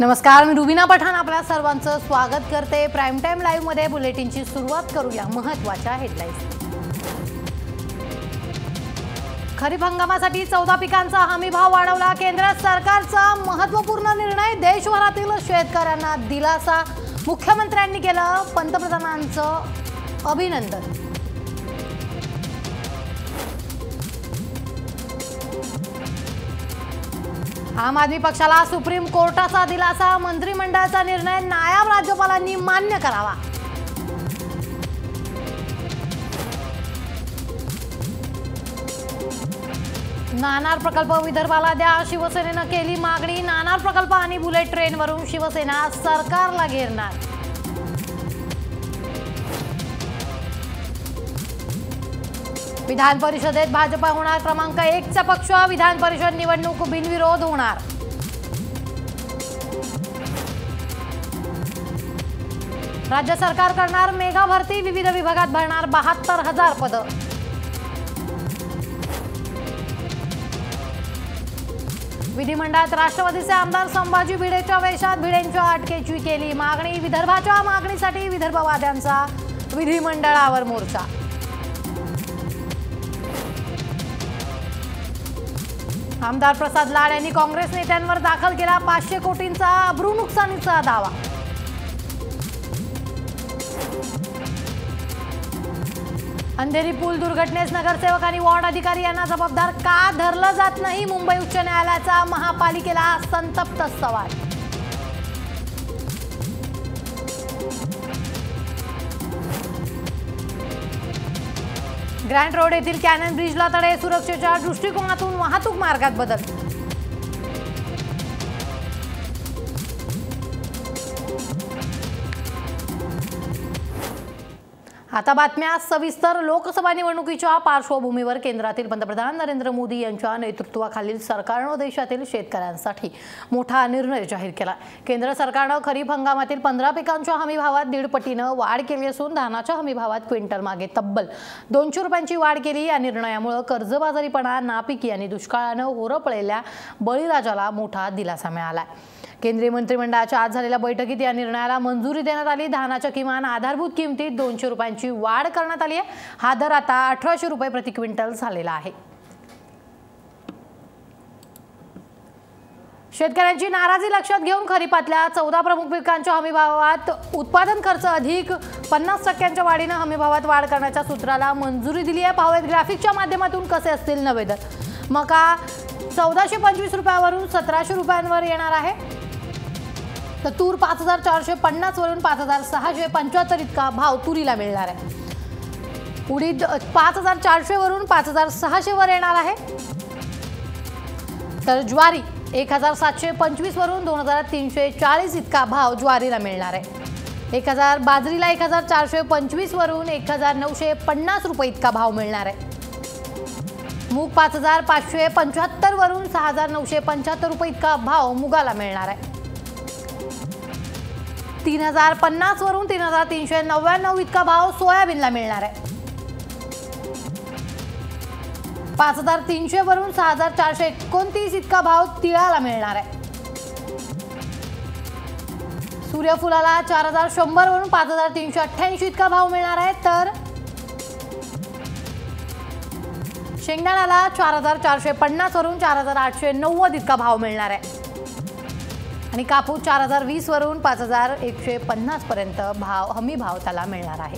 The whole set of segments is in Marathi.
नमस्कार मी रुबिना पठाण आपल्या सर्वांचं स्वागत करते. प्राईम टाईम लाईव्हमध्ये बुलेटिनची सुरुवात करूया महत्त्वाच्या हेडलाईन्स खरीप हंगामासाठी चौदा पिकांचा हमी भाव वाढवला केंद्र सरकारचा. महत्त्वपूर्ण निर्णय देशभरातील शेतकऱ्यांना दिलासा. मुख्यमंत्र्यांनी केलं पंतप्रधानांचं अभिनंदन. आम आदमी पक्षाला सुप्रीम कोर्टाचा दिलासा मंत्रिमंडळाचा निर्णय नायब राज्यपालांनी मान्य करावा. नाणार प्रकल्प विदर्भाला द्या शिवसेनेनं केली मागणी नाणार प्रकल्प आणि बुलेट ट्रेनवरून शिवसेना सरकारला घेरणार. विधान परिषदेत भाजपा होणार क्रमांक एकचा पक्ष विधान परिषद निवडणूक बिनविरोध होणार. राज्य सरकार करणार मेगा भरती विविध विभागात भरणार बहात्तर हजार पदं. विधिमंडळात राष्ट्रवादीचे आमदार संभाजी भिडेच्या वेशात भिडेंच्या अटकेची केली मागणी विदर्भाच्या मागणीसाठी विदर्भवाद्यांचा विधिमंडळावर मोर्चा. आमदार प्रसाद लाड यांनी काँग्रेस नेत्यांवर दाखल केला पाचशे कोटींचा अब्रू नुकसानीचा दावा. अंधेरी पूल दुर्घटनेस नगरसेवक आणि वॉर्ड अधिकारी यांना जबाबदार का धरलं जात नाही? मुंबई उच्च न्यायालयाचा महापालिकेला संतप्त सवाल. ग्रँड रोड येथील कॅनन ब्रिजला तडे सुरक्षेच्या दृष्टिकोनातून वाहतूक मार्गात बदल. आता बातम्या सविस्तर लोकसभा निवडणुकीच्या पार्श्वभूमीवर केंद्रातील पंतप्रधान नरेंद्र मोदी यांच्या नेतृत्वाखालील सरकारनं देशातील शेतकऱ्यांसाठी मोठा निर्णय जाहीर केला. केंद्र सरकारनं खरीप हंगामातील पंधरा पिकांच्या हमी भावात दीड पटीनं वाढ केली असून धानाच्या हमी भावात क्विंटल मागे तब्बल. दोनशे रुपयांची वाढ केली. या निर्णयामुळे कर्जबाजारीपणा नापिकी आणि दुष्काळानं होरपळलेल्या बळीराजाला मोठा दिलासा मिळाला केंद्रीय मंत्रिमंडळाच्या आज झालेल्या बैठकीत या निर्णयाला मंजुरी देण्यात आली. धानाच्या किमान आधारभूत किमतीत दोनशे रुपयांची वाढ करण्यात आली आहे. हा दर आता अठराशे रुपये प्रति क्विंटल झालेला आहे. शेतकऱ्यांची नाराजी लक्षात घेऊन खरीपातल्या चौदा प्रमुख पिकांच्या हमीभावात उत्पादन खर्च अधिक पन्नास टक्क्यांच्या वाढीनं हमीभावात वाढ करण्याच्या सूत्राला मंजुरी दिली आहे. पाहूयात ग्राफिकच्या माध्यमातून कसे असतील नवे दर. मका चौदाशे पंचवीस रुपयावरून सतराशे रुपयांवर येणार आहे. तर तूर पाच हजार चारशे पन्नास वरून पाच हजार सहाशे पंच्याहत्तर इतका भाव तुरीला मिळणार आहे. उडीद पाच हजार चारशे वरून पाच हजार सहाशे वर येणार आहे. तर ज्वारी एक हजार सातशे पंचवीस वरून दोन हजार तीनशे चाळीस इतका भाव ज्वारीला मिळणार आहे. एक हजार बाजरीला एक हजार चारशे पंचवीस वरून एक हजार नऊशे पन्नास रुपये इतका भाव मिळणार आहे. मूग पाच हजार पाचशे पंच्याहत्तर वरून सहा हजार नऊशे पंच्याहत्तर रुपये इतका भाव मुगाला मिळणार आहे. तीन हजार पन्नास वरून तीन हजार तीनशे नव्याण्णव इतका भाव सोयाबीनला मिळणार आहे. पाच हजार तीनशे वरून सहा हजार चारशे एकोणतीस इतका भाव तिळाला मिळणार आहे. सूर्यफुलाला चार हजार शंभर वरून पाच हजार तीनशे अठ्ठ्याऐंशी इतका भाव मिळणार आहे तर शेंगदाण्याला चार हजार चारशे पन्नास वरून चार हजार आठशे नव्वद इतका भाव मिळणार आहे. आणि कापूस चार हजार वीस वरून पाच हजार एकशे पन्नास पर्यंत भाव हमी भाव त्याला मिळणार आहे.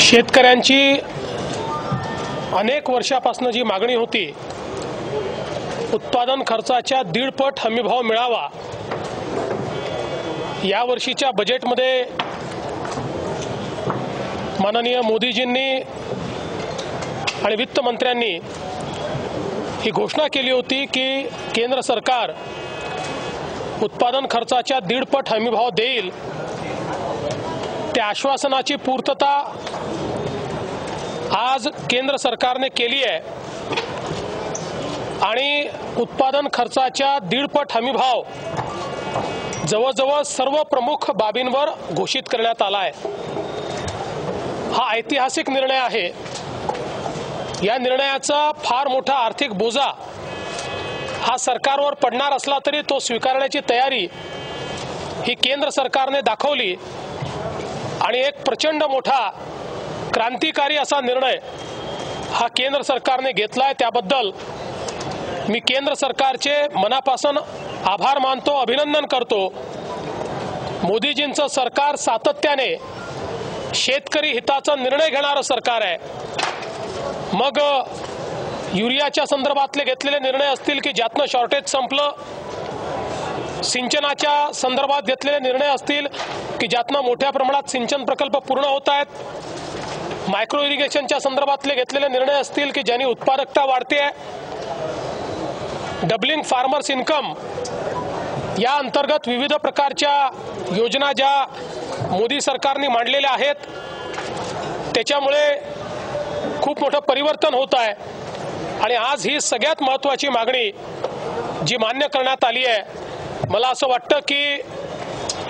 शेतकऱ्यांची अनेक वर्षापासून जी मागणी होती उत्पादन खर्चाच्या दीडपट हमीभाव मिळावा या वर्षीच्या बजेटमध्ये माननीय मोदीजींनी आणि वित्तमंत्र्यांनी ही घोषणा केली होती की केंद्र सरकार उत्पादन खर्चाच्या दीडपट हमीभाव देईल. त्या आश्वासनाची पूर्तता आज केंद्र सरकारने केली आहे. आणि उत्पादन खर्चाच्या दीडपट हमीभाव जवळजवळ सर्व प्रमुख बाबींवर घोषित करण्यात आला आहे. हा ऐतिहासिक निर्णय आहे. या निर्णयाचा फार मोठा आर्थिक बोजा हा सरकारवर पडणार असला तरी तो स्वीकारण्याची तयारी ही केंद्र सरकारने दाखवली आणि एक प्रचंड मोठा क्रांतिकारी असा निर्णय हा केंद्र सरकारने घेतला आहे त्याबद्दल मी केंद्र सरकारचे मनापासून आभार मानतो अभिनंदन करतो. मोदीजींचं सरकार सातत्याने शेतकरी हिताचा निर्णय घेणारं सरकार आहे. मग युरियाच्या संदर्भातले घेतलेले निर्णय असतील की ज्यातनं शॉर्टेज संपलं सिंचनाच्या संदर्भात घेतलेले निर्णय असतील की ज्यातनं मोठ्या प्रमाणात सिंचन प्रकल्प पूर्ण होत आहेत मायक्रो इरिगेशनच्या संदर्भातले घेतलेले निर्णय असतील की ज्यांनी उत्पादकता वाढते आहे डबलिंग फार्मर्स इन्कम या अंतर्गत विविध प्रकारच्या योजना ज्या मोदी सरकारने मांडलेल्या आहेत त्याच्यामुळे खूप मोठं परिवर्तन होत आहे. आणि आज ही सगळ्यात महत्त्वाची मागणी जी मान्य करण्यात आली आहे मला असं वाटतं की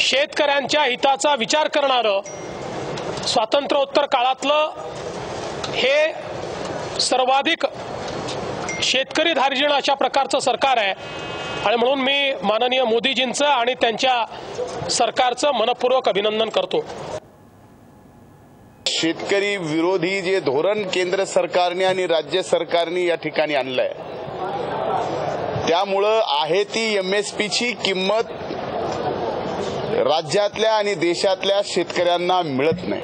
शेतकऱ्यांच्या हिताचा विचार करणारं स्वातंत्र्योत्तर काळातलं हे सर्वाधिक शेतकरी धार्जिण अशा प्रकारचं सरकार आहे. आणि म्हणून मी माननीय मोदीजींचं आणि त्यांच्या सरकारचं मनपूर्वक अभिनंदन करतो. शेतकरी विरोधी जे धोरण केंद्र सरकारने आणि राज्य सरकारने या ठिकाणी आणलंय. त्यामुळं आहे ती एम एस पीची किंमत राज्यातल्या आणि देशातल्या शेतकऱ्यांना मिळत नाही.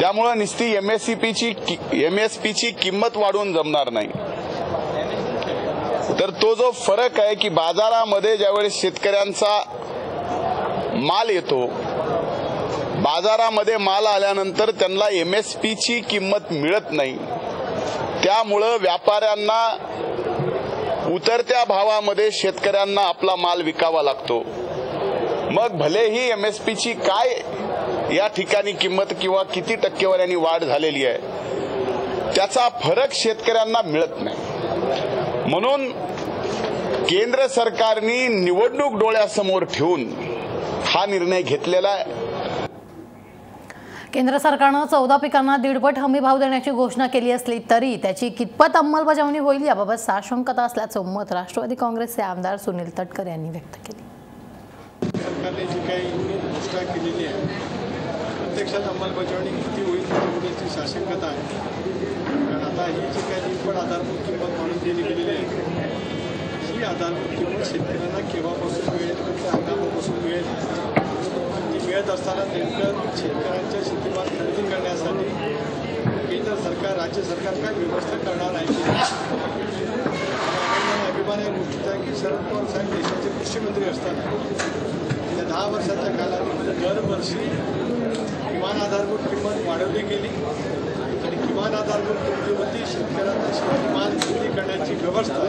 त्यामुळं नुसती M S C M S किंमत वाढवून जमणार नाही. तर तो जो फरक आहे की बाजारामध्ये ज्यावेळेस शेतकऱ्यांचा माल येतो बाजारामध्ये माल आल्यानंतर त्यांना एमएसपीची किंमत मिळत नाही. त्यामुळं व्यापाऱ्यांना उतरत्या भावामध्ये शेतकऱ्यांना आपला माल विकावा लागतो. मग भलेही एम एस काय या ठिकाणी किंमत किंवा किती टक्केवारीने वाढ झालेली आहे त्याचा फरक शेतकऱ्यांना मिळत नाही. म्हणून केंद्र सरकारने निवडणूक डोळ्यासमोर ठेवून हा निर्णय घेतलेला आहे. केंद्र सरकारनं चौदा पिकांना दीडपट हमी भाव देण्याची घोषणा केली असली तरी त्याची कितपत अंमलबजावणी होईल याबाबत साशंकता असल्याचं मत राष्ट्रवादी काँग्रेसचे आमदार सुनील तटकर यांनी व्यक्त केले. सरकारने जी काही घोषणा केलेली आहे प्रत्यक्षात अंमलबजावणी किती होईल याची साशंकता आहे कारण आता ही जी काही पण आधारभूत किंमत म्हणून दिली गेलेली आहे ही आधारभूत किंमत शेतकऱ्यांना केव्हापासून मिळेल कोणत्या हंगामापासून मिळेल ती मिळत असताना नेमकं शेतकऱ्यांच्या शेतीमाल खरेदी करण्यासाठी केंद्र सरकार राज्य सरकार काय व्यवस्था करणार आहे नाही? अभिमान या गोष्टीचा आहे की शरद पवार साहेब देशाचे कृषी मंत्री असताना त्या दहा वर्षाच्या कालावधीमध्ये दरवर्षी किमान आधारभूत किंमत वाढवली गेली. आणि किमान आधारभूत किंमतीवरती शेतकऱ्यांना किमान खरेदी करण्याची व्यवस्था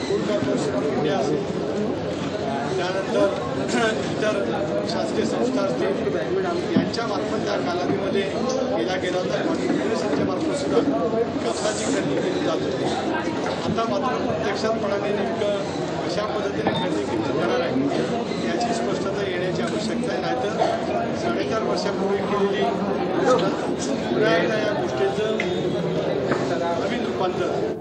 फूड कॉर्पोरेशन ऑफ इंडिया असेल त्यानंतर इतर शासकीय संस्था असतील यांच्या मार्फत त्या कालावधीमध्ये केला गेला होता. कॉन्फेडरेशनच्या मार्फत सुद्धा कापसाची खरेदी केली जात होती. आता मात्र प्रत्यक्षातपणाने नेमकं कशा पद्धतीने खरेदी केली जाणार आहे याची स्पष्टता येण्याची आवश्यकता आहे. नाहीतर साडेचार वर्षापूर्वी केलेली पुन्हा एकदा या गोष्टीचं नवीन रूपांतर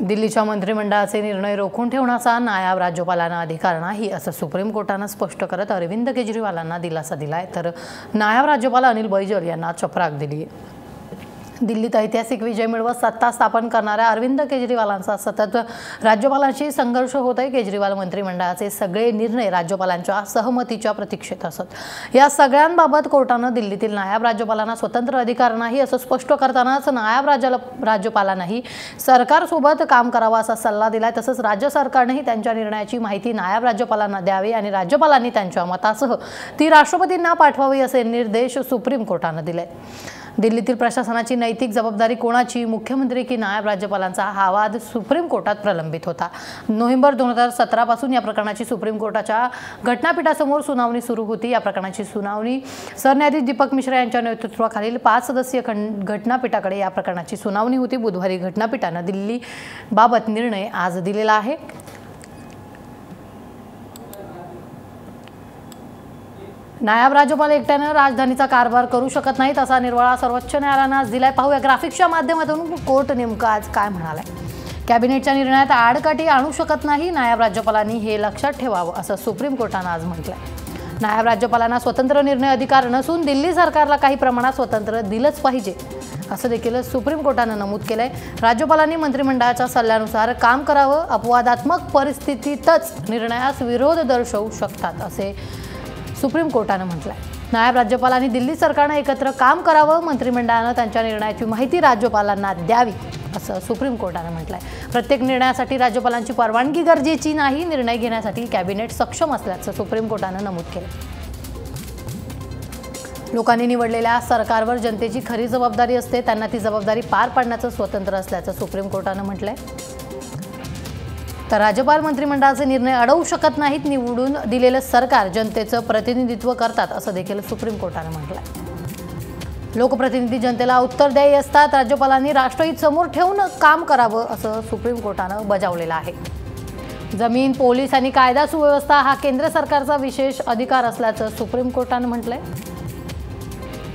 दिल्लीच्या मंत्रिमंडळाचे निर्णय रोखून ठेवण्याचा नायब राज्यपालांना अधिकार नाही असं सुप्रीम कोर्टानं स्पष्ट करत अरविंद केजरीवालांना दिलासा दिलाय. तर नायब राज्यपाल अनिल बैजल यांना चपराक दिली आहे दिल्लीत ऐतिहासिक विजय मिळवत सत्ता स्थापन करणाऱ्या अरविंद केजरीवालांचा सतत राज्यपालांशी संघर्ष होत आहे केजरीवाल मंत्रिमंडळाचे सगळे निर्णय राज्यपालांच्या सहमतीच्या प्रतीक्षेत असत. या सगळ्यांबाबत कोर्टानं दिल्लीतील नायब राज्यपालांना स्वतंत्र अधिकार नाही असं स्पष्ट करतानाच नायब राज्याला राज्यपालांनाही सरकारसोबत काम करावं असा सल्ला दिला तसंच राज्य सरकारनेही त्यांच्या निर्णयाची माहिती नायब राज्यपालांना द्यावी आणि राज्यपालांनी त्यांच्या मतासह ती राष्ट्रपतींना पाठवावी असे निर्देश सुप्रीम कोर्टानं दिले दिल्लीतील प्रशासनाची नैतिक जबाबदारी कोणाची? मुख्यमंत्री की नायब राज्यपालांचा हा वाद सुप्रीम कोर्टात प्रलंबित होता. नोव्हेंबर दोन हजार सतरापासून या प्रकरणाची सुप्रीम कोर्टाच्या घटनापीठासमोर सुनावणी सुरू होती. या प्रकरणाची सुनावणी सरन्यायाधीश दीपक मिश्रा यांच्या नेतृत्वाखालील पाच सदस्यीय घटनापीठाकडे या प्रकरणाची सुनावणी होती. बुधवारी घटनापीठानं दिल्ली बाबत निर्णय आज दिलेला आहे. नायब राज्यपाल एकट्यानं राजधानीचा कारभार करू शकत नाहीत असा निर्वाळा सर्वोच्च न्यायालयानं आज दिलाय. पाहूया ग्राफिक्सच्या माध्यमातून कोर्ट नेमकं आज काय म्हणालाय. कॅबिनेटच्या निर्णयात आडकाठी आणू शकत नाही नायब राज्यपालांनी हे लक्षात ठेवावं असं सुप्रीम कोर्टानं आज म्हटलंय. नायब राज्यपालांना स्वतंत्र निर्णय अधिकार नसून दिल्ली सरकारला काही प्रमाणात स्वतंत्र दिलंच पाहिजे असं देखील सुप्रीम कोर्टानं नमूद केलं आहे राज्यपालांनी मंत्रिमंडळाच्या सल्ल्यानुसार काम करावं अपवादात्मक परिस्थितीतच निर्णयास विरोध दर्शवू शकतात असे सुप्रीम कोर्टानं म्हटलं आहे नायब राज्यपालांनी दिल्ली सरकारनं एकत्र काम करावं मंत्रिमंडळानं त्यांच्या निर्णयाची माहिती राज्यपालांना द्यावी असं सुप्रीम कोर्टानं म्हटलं आहे प्रत्येक निर्णयासाठी राज्यपालांची परवानगी गरजेची नाही निर्णय घेण्यासाठी कॅबिनेट सक्षम असल्याचं सुप्रीम कोर्टानं नमूद केलं लोकांनी निवडलेल्या सरकारवर जनतेची खरी जबाबदारी असते त्यांना ती जबाबदारी पार पाडण्याचं स्वतंत्र असल्याचं सुप्रीम कोर्टानं म्हटलं आहे तर राज्यपाल मंत्रिमंडळाचे निर्णय अडवू शकत नाहीत निवडून दिलेलं सरकार जनतेचं प्रतिनिधित्व करतात असं देखील सुप्रीम कोर्टानं म्हटलं लोकप्रतिनिधी जनतेला उत्तर द्यायी असतात राज्यपालांनी राष्ट्रहित समोर ठेवून काम करावं असं सुप्रीम कोर्टानं बजावलेलं आहे. जमीन पोलीस आणि कायदा सुव्यवस्था हा केंद्र सरकारचा विशेष अधिकार असल्याचं सुप्रीम कोर्टानं म्हटलंय.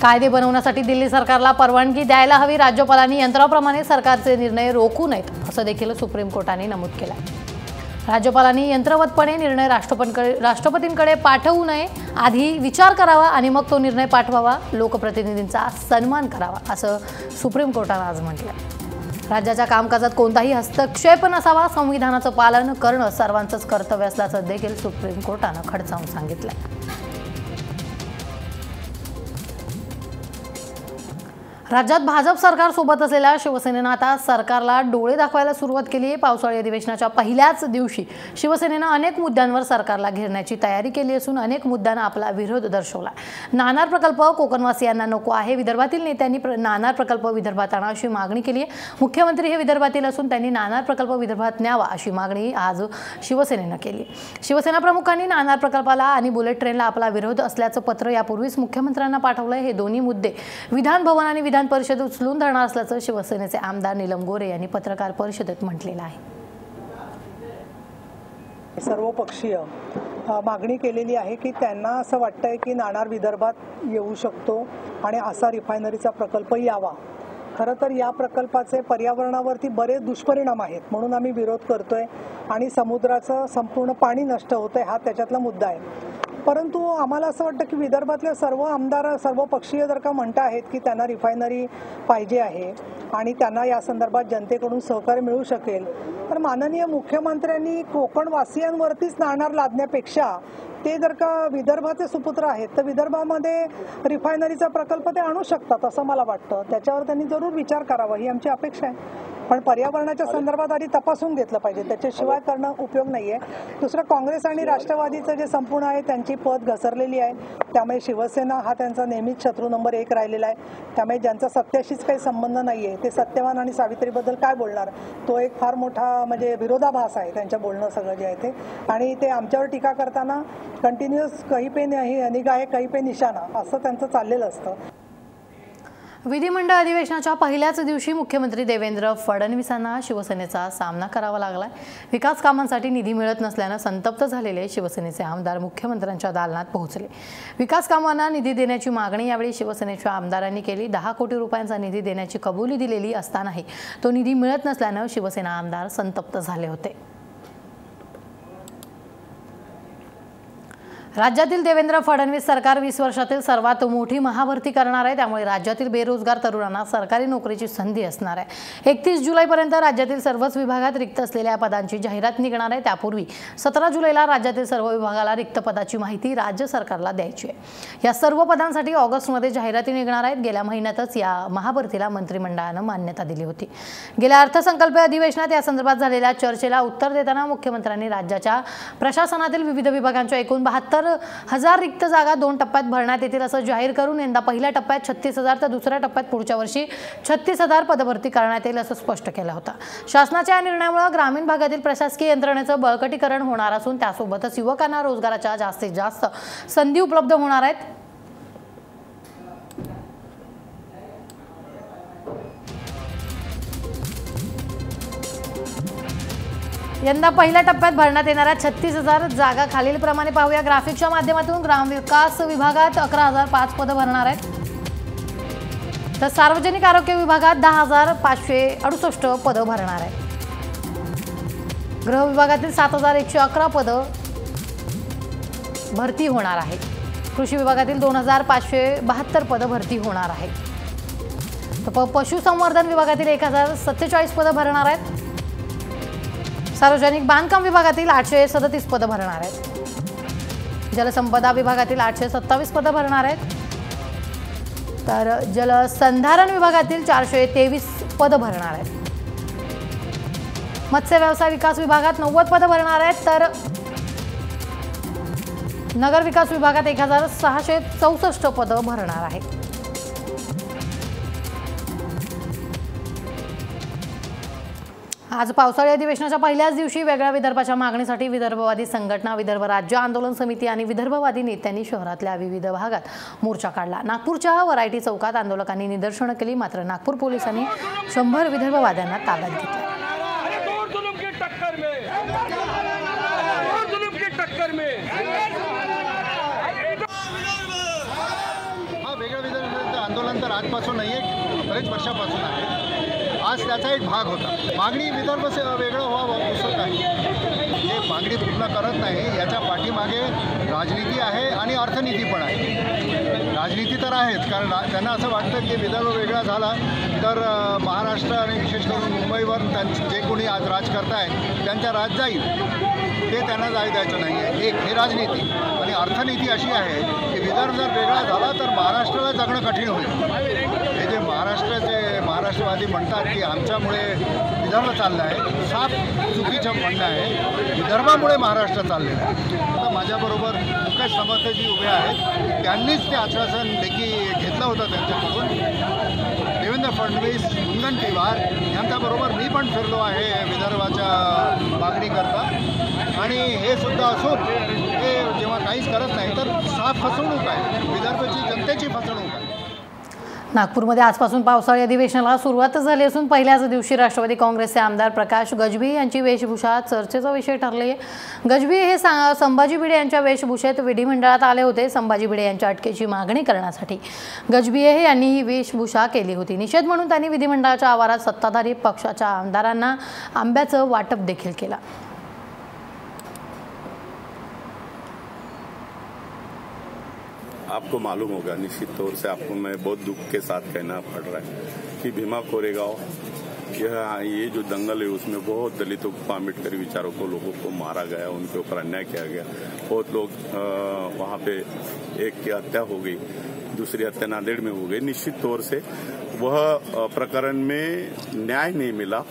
कायदे बनवण्यासाठी दिल्ली सरकारला परवानगी द्यायला हवी राज्यपालांनी यंत्राप्रमाणे सरकारचे निर्णय रोखू नयेत असं देखील सुप्रीम कोर्टाने नमूद केलं आहे राज्यपालांनी यंत्रवतपणे निर्णय राष्ट्रपतींकडे राष्ट्रपतींकडे पाठवू नये आधी विचार करावा आणि मग तो निर्णय पाठवावा लोकप्रतिनिधींचा सन्मान करावा असं सुप्रीम कोर्टानं आज म्हटलं राज्याच्या कामकाजात कोणताही हस्तक्षेप नसावा संविधानाचं पालन करणं सर्वांचंच कर्तव्य असल्याचं देखील सुप्रीम कोर्टानं खडसावून सांगितलं राज्यात भाजप सरकार सोबत असलेल्या शिवसेनेनं आता सरकारला डोळे दाखवायला सुरुवात केली आहे. पावसाळी अधिवेशनाच्या पहिल्याच दिवशी शिवसेनेनं अनेक मुद्द्यांवर सरकारला घेरण्याची तयारी केली असून अनेक मुद्द्यांना आपला विरोध दर्शवला. नाणार प्रकल्प कोकणवासियांना नको आहे. विदर्भातील नेत्यांनी प्र नाणार प्रकल्प विदर्भात आणा अशी मागणी केली आहे. मुख्यमंत्री हे विदर्भातील असून त्यांनी नाणार प्रकल्प विदर्भात न्यावा अशी मागणी आज शिवसेनेनं केली शिवसेना प्रमुखांनी नाणार प्रकल्पाला आणि बुलेट ट्रेनला आपला विरोध असल्याचं पत्र यापूर्वीच मुख्यमंत्र्यांना पाठवलं हे दोन्ही मुद्दे विधान भवन आणि विधान परिषद उचलून धरणार असल्याचं शिवसेनेचे आमदार नीलम गोरे यांनी पत्रकार परिषदेत म्हटलेलं आहे. सर्वपक्षीय मागणी केलेली आहे की त्यांना असं वाटतंय की नाणार विदर्भात येऊ शकतो आणि असा रिफायनरीचा प्रकल्प यावा. खरं तर या प्रकल्पाचे पर्यावरणावरती बरेच दुष्परिणाम आहेत म्हणून आम्ही विरोध करतोय आणि समुद्राचं संपूर्ण पाणी नष्ट होतंय हा त्याच्यातला मुद्दा आहे. परंतु आम्हाला असं वाटतं की विदर्भातले सर्व आमदार सर्व पक्षीय जर का म्हणत आहेत की त्यांना रिफायनरी पाहिजे आहे आणि त्यांना या संदर्भात जनतेकडून सहकार्य मिळू शकेल तर माननीय मुख्यमंत्र्यांनी कोकणवासियांवरतीच नाणार लादण्यापेक्षा ते जर का विदर्भाचे सुपुत्र आहेत तर विदर्भामध्ये रिफायनरीचा प्रकल्प ते आणू शकतात असं मला वाटतं. त्याच्यावर त्यांनी जरूर विचार करावा ही आमची अपेक्षा आहे. पण पर्यावरणाच्या संदर्भात आधी तपासून घेतलं पाहिजे. त्याच्याशिवाय करणं उपयोग नाही आहे दुसरं काँग्रेस आणि राष्ट्रवादीचं जे संपूर्ण आहे त्यांची पद घसरलेली आहे. त्यामुळे शिवसेना हा त्यांचा नेहमीच शत्रू नंबर एक राहिलेला आहे. त्यामुळे ज्यांचा सत्याशीच काही संबंध नाही आहे ते सत्यवान आणि सावित्रीबद्दल काय बोलणार? तो एक फार मोठा म्हणजे विरोधाभास आहे त्यांच्या बोलणं सगळं जे आहे ते. आणि ते आमच्यावर टीका करताना कंटिन्युअस काही पे नाही निगा आहे काही पे निशाणा असं त्यांचं चाललेलं असतं. विधिमंडळ अधिवेशनाच्या पहिल्याच दिवशी मुख्यमंत्री देवेंद्र फडणवीसांना शिवसेनेचा सामना करावा लागलाय. विकास कामांसाठी निधी मिळत नसल्यानं संतप्त झालेले शिवसेनेचे आमदार मुख्यमंत्र्यांच्या दालनात पोहोचले. विकास कामांना निधी देण्याची मागणी यावेळी शिवसेनेच्या आमदारांनी केली. दहा कोटी रुपयांचा निधी देण्याची कबुली दिलेली असतानाही तो निधी मिळत नसल्यानं शिवसेना आमदार संतप्त झाले होते. राज्यातील देवेंद्र फडणवीस सरकार वीस वर्षातील सर्वात मोठी महाभरती करणार आहे. त्यामुळे राज्यातील बेरोजगार तरुणांना सरकारी नोकरीची संधी असणार आहे. एकतीस जुलैपर्यंत राज्यातील सर्वच विभागात रिक्त असलेल्या पदांची जाहिरात निघणार आहे. त्यापूर्वी सतरा जुलैला राज्यातील सर्व विभागाला रिक्त पदाची माहिती राज्य सरकारला द्यायची आहे. या सर्व पदांसाठी ऑगस्टमध्ये जाहिराती निघणार आहेत. गेल्या महिन्यातच या महाभरतीला मंत्रिमंडळानं मान्यता दिली होती. गेल्या अर्थसंकल्पीय अधिवेशनात या संदर्भात झालेल्या चर्चेला उत्तर देताना मुख्यमंत्र्यांनी राज्याच्या प्रशासनातील विविध विभागांच्या एकूण बहात्तर हजार रिक्त जागा दोन टप्प्यात भरण्यात येतील असं जाहीर करून यंदा पहिल्या टप्प्यात छत्तीस हजार तर दुसऱ्या टप्प्यात पुढच्या वर्षी छत्तीस हजार पदभरती करण्यात येईल असं स्पष्ट केलं होतं. शासनाच्या या निर्णयामुळे ग्रामीण भागातील प्रशासकीय यंत्रणेचं बळकटीकरण होणार असून त्यासोबतच युवकांना रोजगाराच्या जास्तीत जास्त संधी उपलब्ध होणार आहेत. यंदा पहिल्या टप्प्यात भरण्यात येणाऱ्या छत्तीस हजार जागा खालीलप्रमाणे पाहूया. ग्राफिकच्या माध्यमातून ग्रामविकास विभागात अकरा हजार पाच पदं भरणार आहेत. तर सार्वजनिक आरोग्य विभागात दहा हजार पाचशे अडुसष्ट पदं भरणार आहेत. गृह विभागातील सात हजार एकशे अकरा पदं भरती होणार आहे कृषी विभागातील दोन हजार पाचशे बहात्तर पदं भरती होणार आहेत. तर प पशुसंवर्धन विभागातील एक हजार सत्तेचाळीस पदं भरणार आहेत. सार्वजनिक बांधकाम विभागातील आठशे सदतीस पदं भरणार आहेत. जलसंपदा विभागातील आठशे सत्तावीस पदं भरणार आहेत. तर जलसंधारण विभागातील चारशे तेवीस पदं भरणार आहेत. मत्स्य व्यवसाय विकास विभागात नव्वद पदं भरणार आहेत. तर नगर विकास विभागात एक हजार सहाशे चौसष्ट पदं भरणार आहेत. आज पावसाळी अधिवेशनाच्या पहिल्याच दिवशी वेगळ्या विदर्भाच्या मागणीसाठी विदर्भवादी संघटना विदर्भ राज्य आंदोलन समिती आणि विदर्भवादी नेत्यांनी शहरातल्या विविध भागात मोर्चा काढला. नागपूरच्या वरायटी चौकात आंदोलकांनी निदर्शनं केली मात्र नागपूर पोलिसांनी शंभर विदर्भवाद्यांना ताब्यात घेतलं. आंदोलन तर आजपासून नाही आहे बरेच वर्षापासून आहे. आज त्याचा एक भाग होता. मागणी विदर्भ वेगळं व्हावं दिसत आहे हे मागणी पूर्ण करत नाही याच्या पाठीमागे राजनीती आहे आणि अर्थनीती पण आहे. राजनीती तर आहेच कारण रा- त्यांना असं वाटतं की विदर्भ वेगळा झाला तर महाराष्ट्र आणि विशेष करून मुंबईवर त्यांचे जे कोणी आज राज करतायत त्यांचा राज जाईल. ते त्यांना जाय द्यायचं नाही आहे एक हे राजनीती. आणि अर्थनीती अशी आहे की विदर्भ जर वेगळा झाला तर महाराष्ट्राला जगणं कठीण होईल. हे जे महाराष्ट्राचे महाराष्ट्रवादी म्हणतात की आमच्यामुळे विदर्भ चाललं आहे. साफ चुकीचं म्हणणं आहे. विदर्भामुळे महाराष्ट्र चाललेलं आहे. आता माझ्याबरोबर मुकेश समर्थजी उभे आहेत. त्यांनीच ते आश्वासन लेखी घेतलं होतं त्यांच्याकडून. देवेंद्र फडणवीस मुनगंटीवार यांच्याबरोबर मी पण फिरलो आहे विदर्भाच्या मागणीकरता. आणि हे सुद्धा असून हे जेव्हा काहीच करत नाही तर साफ फसवणूक आहे. विदर्भाची जनतेची फसवणूक आहे. नागपूरमध्ये आजपासून पावसाळी अधिवेशनाला सुरुवात झाली असून पहिल्याच दिवशी राष्ट्रवादी काँग्रेसचे आमदार प्रकाश गजबी यांची वेशभूषा चर्चेचा विषय ठरले. गजबी हे संभाजी भिडे यांच्या वेशभूषेत विधिमंडळात आले होते. संभाजी भिडे यांच्या अटकेची मागणी करण्यासाठी गजबिये यांनी ही वेशभूषा केली होती. निषेध म्हणून त्यांनी विधिमंडळाच्या आवारात सत्ताधारी पक्षाच्या आमदारांना आंब्याचं वाटप देखील केलं. आपको मालूम होगा, निश्चित तौर से आपको मैं बहुत दुख के साथ कहना पड़ रहा है कि भीमा कोरेगांव, यह, ये जो दंगल है, उसमें बहुत दलितों को अम्बेडकरी विचारों को, लोगों को मारा गया, उनके ऊपर अन्याय किया गया। बहुत लोग वहाँ पे एक की हत्या हो गई, दूसरी हत्या नांदेड़ में हो गई। निश्चित तौर से वह प्रकरण में न्याय नहीं मिला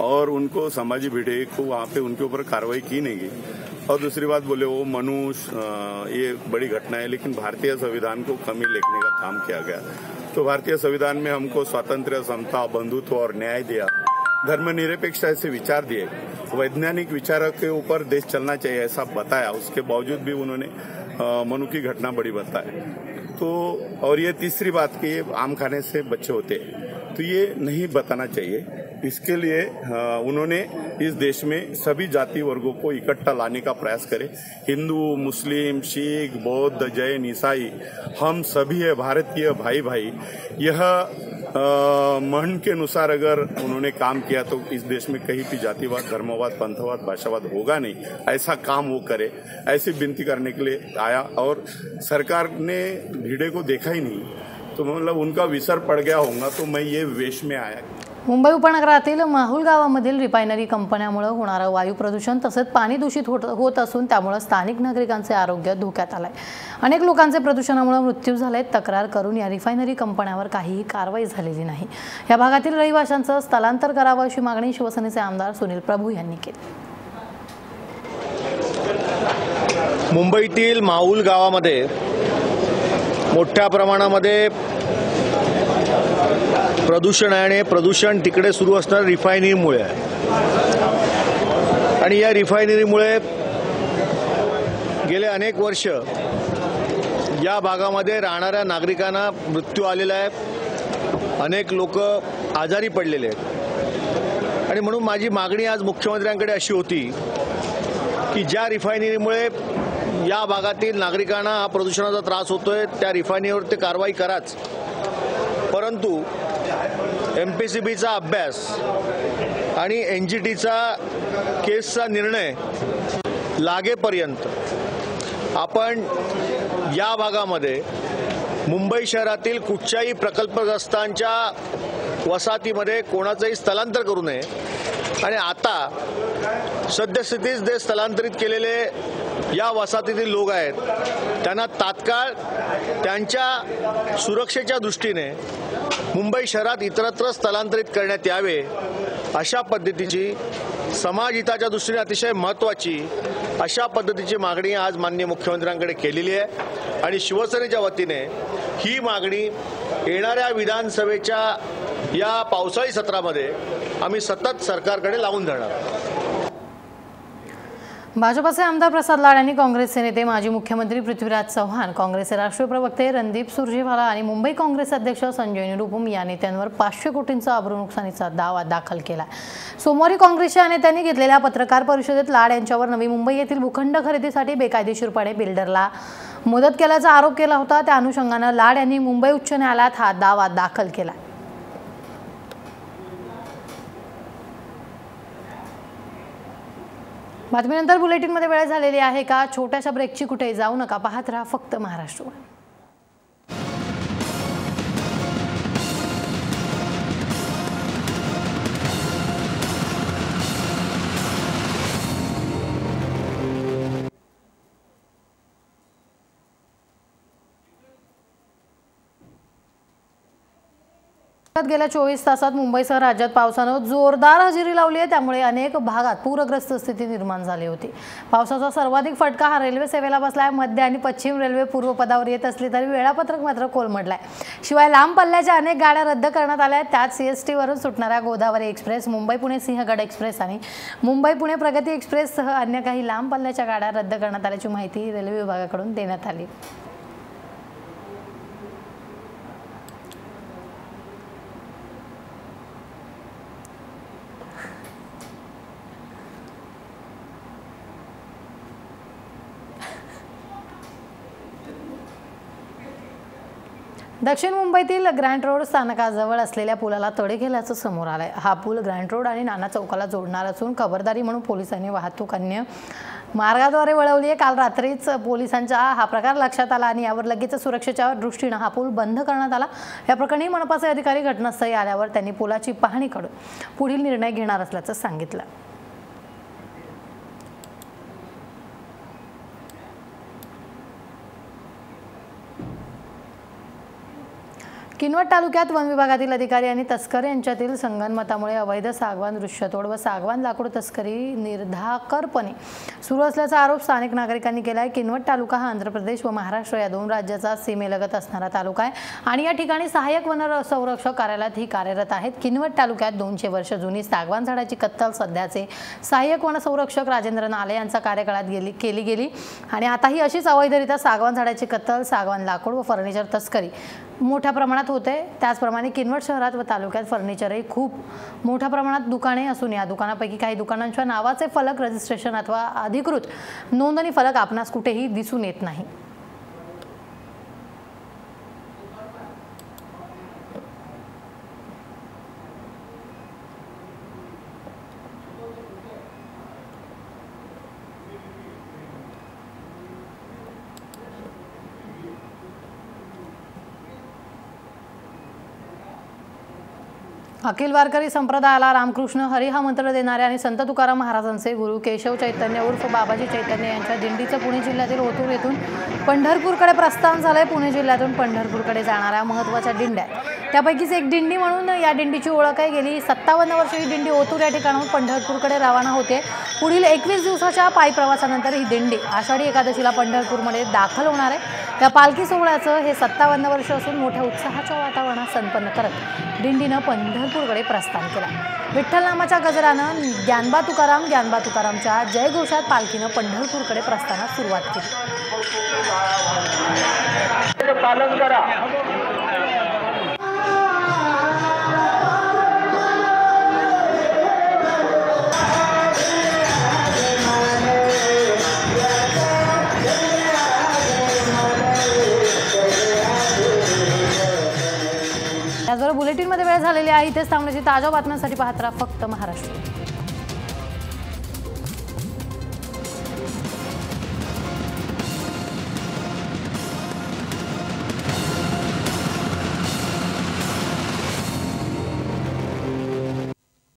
और उनको समाजी भिड़े को वहाँ पे उनके ऊपर कार्रवाई की नहीं गई। और दूसरी बात बोले वो मनुष्य ये बड़ी घटना है, लेकिन भारतीय संविधान को कमी लिखने का काम किया गया। तो भारतीय संविधान में हमको स्वातंत्र्य समता, बंधुत्व और न्याय दिया। धर्मनिरपेक्ष ऐसे विचार दिए। वैज्ञानिक विचारों के ऊपर देश चलना चाहिए ऐसा बताया। उसके बावजूद भी उन्होंने मनु की घटना बड़ी बताई। तो और ये तीसरी बात कि ये आम खाने से बच्चे होते हैं। तो ये नहीं बताना चाहिए। इसके लिए उन्होंने इस देश में सभी जाति वर्गों को इकट्ठा लाने का प्रयास करे। हिंदू, मुस्लिम, सिख, बौद्ध, जैन, ईसाई, हम सभी है, भारतीय भाई भाई यह मन के अनुसार अगर उन्होंने काम किया तो इस देश में कहीं भी जातिवाद, धर्मवाद, पंथवाद, भाषावाद होगा नहीं। ऐसा काम वो करे, ऐसी विनती करने के लिए आया और सरकार ने भीड़े को देखा ही नहीं। तो मतलब उनका विसर पड़ गया होगा तो मैं ये वेश में आया। मुंबई उपनगरातील माहुल गावामधील रिफायनरी कंपन्यामुळे होणारं वायू प्रदूषण तसंच पाणी दूषित होत होत असून त्यामुळे स्थानिक नागरिकांचे आरोग्य धोक्यात आलं आहे अनेक लोकांचे प्रदूषणामुळे मृत्यू झाले तक्रार करून या रिफायनरी कंपन्यावर काहीही कारवाई झालेली नाही. या भागातील रहिवाशांचं स्थलांतर करावं अशी मागणी शिवसेनेचे आमदार सुनील प्रभू यांनी केली. मुंबईतील माऊल गावामध्ये मोठ्या प्रमाणामध्ये प्रदूषण आहे आणि प्रदूषण तिकडे सुरू असणाऱ्या रिफायनरीमुळे आहे. आणि या रिफायनरीमुळे गेले अनेक वर्ष या भागामध्ये राहणाऱ्या नागरिकांना मृत्यू आलेला आहे. अनेक लोक आजारी पडलेले आहेत. आणि म्हणून माझी मागणी आज मुख्यमंत्र्यांकडे अशी होती की ज्या रिफायनरीमुळे या भागातील नागरिकांना हा प्रदूषणाचा त्रास होतोय त्या रिफायनरीवर ते कारवाई कराच. परंतु एम पी सी बीचा अभ्यास आणि एन जी टीचा केसचा निर्णय लागेपर्यंत आपण या भागामध्ये मुंबई शहरातील कुठच्याही प्रकल्पग्रस्तांच्या वसाहतीमध्ये कोणाचंही स्थलांतर करू नये. आणि आता सद्यस्थितीत जे स्थलांतरित केलेले या वसाहतीतील लोक आहेत त्यांना तात्काळ त्यांच्या सुरक्षेच्या दृष्टीने मुंबई शहरात इतरत्र स्थलांतरित करण्यात यावे अशा पद्धतीची समाजहिताच्या दृष्टीने अतिशय महत्त्वाची अशा पद्धतीची मागणी आज माननीय मुख्यमंत्र्यांकडे केलेली आहे आणि शिवसेनेच्या वतीने ही मागणी येणाऱ्या विधानसभेच्या या पावसाळी सत्रामध्ये आम्ही सतत सरकारकडे लावून धरणार आहोत. भाजपचे आमदार प्रसाद लाड यांनी काँग्रेसचे नेते माजी मुख्यमंत्री पृथ्वीराज चव्हाण. काँग्रेसचे राष्ट्रीय प्रवक्ते रणदीप सुरजेवाला आणि मुंबई काँग्रेस अध्यक्ष संजय निरुपम या नेत्यांवर पाचशे कोटींचा अब्रू नुकसानीचा दावा दाखल केला सोमवारी काँग्रेसच्या नेत्यांनी घेतलेल्या पत्रकार परिषदेत लाड यांच्यावर नवी मुंबई येथील भूखंड खरेदीसाठी बेकायदेशीरपणे बिल्डरला मदत केल्याचा आरोप केला होता. त्या अनुषंगानं लाड यांनी मुंबई उच्च न्यायालयात हा दावा दाखल केला बातमीनंतर बुलेटिनमध्ये वेळ झालेली आहे का? छोट्याशा ब्रेकची कुठे? जाऊ नका. पाहत राहा फक्त महाराष्ट्र गेल्या चोवीस तासात मुंबईसह राज्यात पावसानं जोरदार हजेरी लावली आहे. त्यामुळे अनेक भागात पूरग्रस्त स्थिती निर्माण झाली होती. पावसाचा सर्वाधिक फटका हा रेल्वे सेवेला बसलाय. मध्य आणि पश्चिम रेल्वे पूर्वपदावर येत असली तरी वेळापत्रक मात्र कोलमडलाय. शिवाय लांब पल्ल्याच्या अनेक गाड्या रद्द करण्यात आल्या आहेत. त्यात सीएसटीवरून सुटणाऱ्या गोदावरी एक्सप्रेस मुंबई पुणे सिंहगड एक्सप्रेस आणि मुंबई पुणे प्रगती एक्सप्रेससह अन्य काही लांब पल्ल्याच्या गाड्या रद्द करण्यात आल्याची माहिती रेल्वे विभागाकडून देण्यात आली. दक्षिण मुंबईतील ग्रँड रोड स्थानकाजवळ असलेल्या पुलाला तडे गेल्याचं समोर आलंय. हा पूल ग्रँड रोड आणि नाना चौकाला जोडणार असून खबरदारी म्हणून पोलिसांनी वाहतूक अन्य मार्गाद्वारे वळवली आहे. काल रात्रीच पोलिसांच्या हा प्रकार लक्षात आला आणि यावर लगेच सुरक्षेच्या दृष्टीनं हा पूल बंद करण्यात आला. या प्रकरणी मनपाचे अधिकारी घटनास्थळी आल्यावर त्यांनी पुलाची पाहणी करून पुढील निर्णय घेणार असल्याचं सांगितलं. किनवट तालुक्यात वन विभागातील अधिकारी आणि तस्कर यांच्यातील संगनमतामुळे अवैध सागवान दृश्यतोड व सागवान लाकूड तस्करी निर्धाकरपणे सुरू असल्याचा आरोप स्थानिक नागरिकांनी केला आहे किनवट तालुका हा आंध्र प्रदेश व महाराष्ट्र या दोन राज्याचा सीमेलगत असणारा तालुका आहे. आणि या ठिकाणी सहाय्यक वन संरक्षक कार्यालयात ही कार्यरत आहेत. किनवट तालुक्यात दोनशे वर्ष जुनी सागवान झाडाची कत्तल सध्याचे सहाय्यक वन संरक्षक राजेंद्र नाले यांच्या कार्यकाळात गेली केली गेली. आणि आता ही अशीच अवैधरित्या सागवान झाडाची कत्तल सागवान लाकूड व फर्निचर तस्करी मोठ्या प्रमाणात होते त्याचप्रमाणे किनवट शहरात व तालुक्यात फर्निचरही खूप मोठ्या प्रमाणात दुकाने असून या दुकानापैकी काही दुकानांच्या नावाचे फलक रजिस्ट्रेशन अथवा अधिकृत नोंदणी फलक आपणास कुठेही दिसून येत नाही. अखिल वारकरी संप्रदायाला रामकृष्ण हरी हा मंत्र देणारे आणि संत तुकाराम महाराजांचे गुरु केशव चैतन्य उर्फ बाबाजी चैतन्य यांच्या दिंडीचं पुणे जिल्ह्यातील ओतूर येथून पंढरपूरकडे प्रस्थान झालंय. पुणे जिल्ह्यातून पंढरपूरकडे जाणाऱ्या महत्त्वाच्या दिंड्या. त्यापैकीच एक दिंडी म्हणून या दिंडीची ओळख आहे गेली. सत्तावन्न वर्ष ही दिंडी ओतूर या ठिकाणाहून पंढरपूरकडे रवाना होते. पुढील एकवीस दिवसाच्या पायी प्रवासानंतर ही दिंडी आषाढी एकादशीला पंढरपूरमध्ये दाखल होणार आहे. या पालखी सोहळ्याचं हे सत्तावन्न वर्ष असून मोठ्या उत्साहाच्या वातावरणात संपन्न करत दिंडीनं पंढरपूरकडे प्रस्थान केलं. विठ्ठल नामाच्या गजरानं ज्ञानबा तुकाराम ज्ञानबा तुकारामच्या जयघोषात पालखीनं पंढरपूरकडे प्रस्थानास सुरुवात केली. पालन करा. मध्ये वेळ झालेली आहे. इथेच थांबण्याची ताज्या बातम्यांसाठी पाहत राहा फक्त महाराष्ट्र.